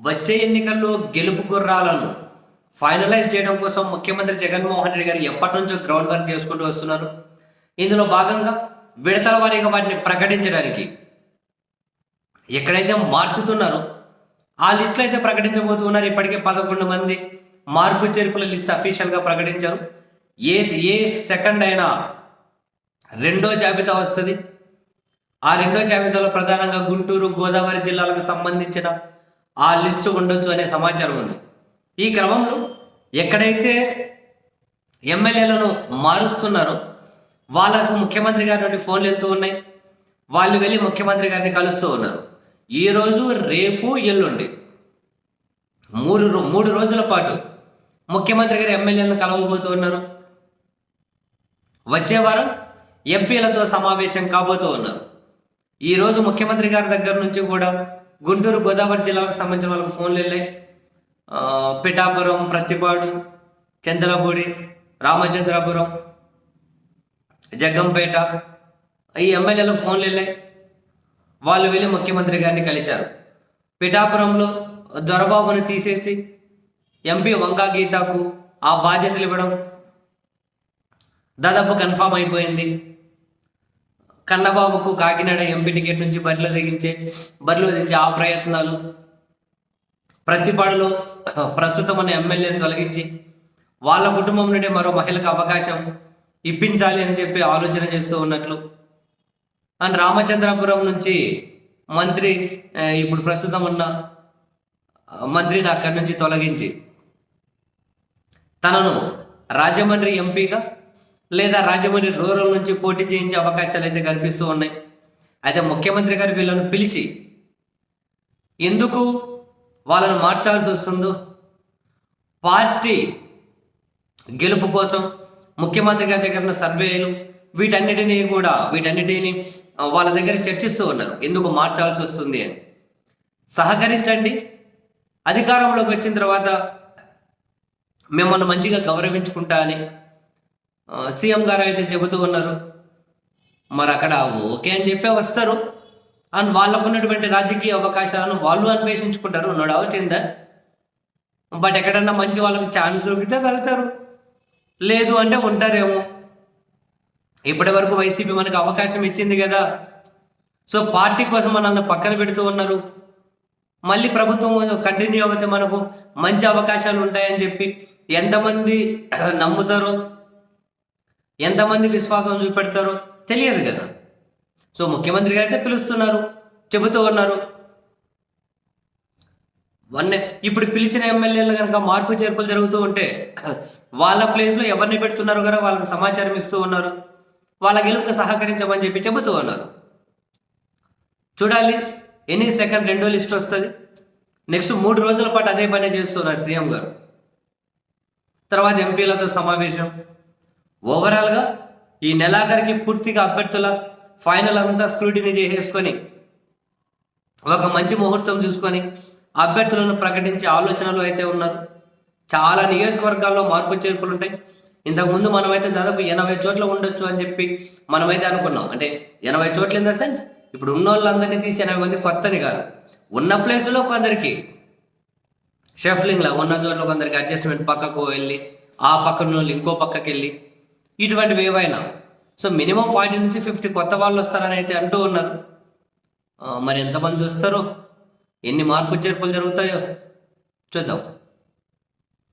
వచ్చే ఎన్నికల్లో గెలుపు గుర్రాలను ఫైనలైజ్ చేయడం కోసం ముఖ్యమంత్రి జగన్మోహన్ రెడ్డి గారు ఎప్పటి నుంచో గ్రౌండ్ వర్క్ చేసుకుంటూ వస్తున్నారు. ఇందులో భాగంగా విడతల వారీగా వాటిని ప్రకటించడానికి ఎక్కడైతే మార్చుతున్నారో ఆ లిస్టులు అయితే ప్రకటించబోతున్నారు. ఇప్పటికే పదకొండు మంది మార్పు చేర్పుల లిస్ట్ అఫీషియల్గా ప్రకటించారు. ఏ ఏ సెకండ్ అయినా రెండో జాబితా వస్తుంది. ఆ రెండో జాబితాలో ప్రధానంగా గుంటూరు గోదావరి జిల్లాలకు సంబంధించిన ఆ లిస్టు ఉండొచ్చు అనే సమాచారం ఉంది. ఈ క్రమంలో ఎక్కడైతే ఎమ్మెల్యేలను మారుస్తున్నారో వాళ్ళకు ముఖ్యమంత్రి గారి నుండి ఫోన్లు వెళ్తూ ఉన్నాయి. వాళ్ళు వెళ్ళి ముఖ్యమంత్రి గారిని కలుస్తూ ఉన్నారు. ఈరోజు రేపు ఎల్లుండి మూడు రో- మూడు రోజుల పాటు ముఖ్యమంత్రి గారు ఎమ్మెల్యేలను కలవబోతూ ఉన్నారు. వచ్చే వారం ఎంపీలతో సమావేశం కాబోతూ ఉన్నారు. ఈ రోజు ముఖ్యమంత్రి గారి దగ్గర నుంచి కూడా గుంటూరు గోదావరి జిల్లాకు సంబంధించిన వాళ్ళకి ఫోన్లు వెళ్ళాయి. పిఠాపురం ప్రతిపాడు చంద్రపూడి రామచంద్రపురం జగ్గంపేట ఈ ఎమ్మెల్యేలకు ఫోన్లు వెళ్ళాయి. వాళ్ళు వెళ్ళి ముఖ్యమంత్రి గారిని కలిశారు. పిఠాపురంలో దొరబాబుని తీసేసి ఎంపీ వంకా గీతకు ఆ బాధ్యతలు ఇవ్వడం దాదాపు కన్ఫామ్ అయిపోయింది. కన్నబాబుకు కాకినాడ ఎంపీ టికెట్ నుంచి బరిలో దిగించే బరిలో దించే ఆ ప్రయత్నాలు ప్రతిపాడులో ప్రస్తుతం ఉన్న ఎమ్మెల్యేని తొలగించి వాళ్ళ కుటుంబం నుండి మరో మహిళకు అవకాశం ఇప్పించాలి అని చెప్పి ఆలోచన చేస్తూ ఉన్నట్లు. అండ్ రామచంద్రపురం నుంచి మంత్రి ఇప్పుడు ప్రస్తుతం ఉన్న మంత్రిని అక్కడి నుంచి తొలగించి తనను రాజమండ్రి ఎంపీగా లేదా రాజమండ్రి రూరల్ నుంచి పోటీ చేయించే అవకాశాలు అయితే కనిపిస్తూ ఉన్నాయి. అయితే ముఖ్యమంత్రి గారు వీళ్ళను పిలిచి ఎందుకు వాళ్ళను మార్చాల్సి వస్తుందో? పార్టీ గెలుపు కోసం ముఖ్యమంత్రి గారి దగ్గర ఉన్న సర్వేలు వీటన్నిటినీ కూడా వీటన్నిటిని వాళ్ళ దగ్గర చర్చిస్తూ ఉన్నారు. ఎందుకు మార్చాల్సి వస్తుంది అని. సహకరించండి. అధికారంలోకి వచ్చిన తర్వాత మిమ్మల్ని మంచిగా గౌరవించుకుంటా అని సీఎం గారు అయితే చెబుతూ ఉన్నారు మరి అక్కడ ఓకే అని చెప్పే వస్తారు. అండ్ వాళ్ళకు ఉన్నటువంటి రాజకీయ అవకాశాలను వాళ్ళు అన్వేషించుకుంటారు నో డౌట్ ఇన్ బట్ ఎక్కడన్నా మంచి వాళ్ళకి ఛాన్స్ దొరికితే వెళ్తారు. లేదు అంటే ఉంటారేమో. ఇప్పటి వరకు వైసీపీ మనకు అవకాశం ఇచ్చింది కదా. సో పార్టీ కోసం మనల్ని పక్కన పెడుతూ ఉన్నారు. మళ్ళీ ప్రభుత్వం కంటిన్యూ అవుతే మనకు మంచి అవకాశాలు ఉంటాయని చెప్పి ఎంతమంది నమ్ముతారో ఎంతమంది విశ్వాసం చూపెడతారో తెలియదు కదా. సో ముఖ్యమంత్రి గారు అయితే పిలుస్తున్నారు చెబుతూ ఉన్నారు. వన్ ఇప్పుడు పిలిచిన ఎమ్మెల్యేలు కనుక మార్పు చేర్పులు జరుగుతూ ఉంటే వాళ్ళ ప్లేస్లో ఎవరిని పెడుతున్నారు కదా వాళ్ళకి సమాచారం ఇస్తూ ఉన్నారు. వాళ్ళ గెలుపుకి సహకరించమని చెప్పి చెబుతూ ఉన్నారు. చూడాలి ఎనీ సెకండ్ రెండో లిస్ట్ వస్తుంది. నెక్స్ట్ మూడు రోజుల పాటు అదే పని చేస్తున్నారు సీఎం గారు. తర్వాత ఎంపీలతో సమావేశం. ఓవరాల్గా ఈ నెలాఖరికి పూర్తిగా అభ్యర్థుల ఫైనల్ అంతా స్క్రూటినీ చేసేసుకొని ఒక మంచి ముహూర్తం చూసుకొని అభ్యర్థులను ప్రకటించే ఆలోచనలు అయితే ఉన్నారు. చాలా నియోజకవర్గాల్లో మార్పు చేర్పులు ఉంటాయి. ఇంతకుముందు మనమైతే దాదాపు ఎనభై చోట్ల ఉండొచ్చు అని చెప్పి మనమైతే అనుకున్నాం. అంటే ఎనభై చోట్ల ఇన్ ద సెన్స్ ఇప్పుడు ఉన్న వాళ్ళందరినీ తీసి ఎనభై మంది కొత్తని కాదు. ఉన్న ప్లేసులో కొందరికి షఫ్లింగ్లా ఉన్న చోట్ల కొందరికి అడ్జస్ట్మెంట్ పక్కకు వెళ్ళి ఆ పక్కన వాళ్ళు ఇంకో పక్కకి వెళ్ళి ఇటువంటివి ఏవైనా సో మినిమం ఫార్టీ నుంచి ఫిఫ్టీ కొత్త వాళ్ళు వస్తారని అయితే అంటూ ఉన్నారు. మరి ఎంతమంది వస్తారో ఎన్ని మార్పు చేర్పులు జరుగుతాయో చూద్దాం.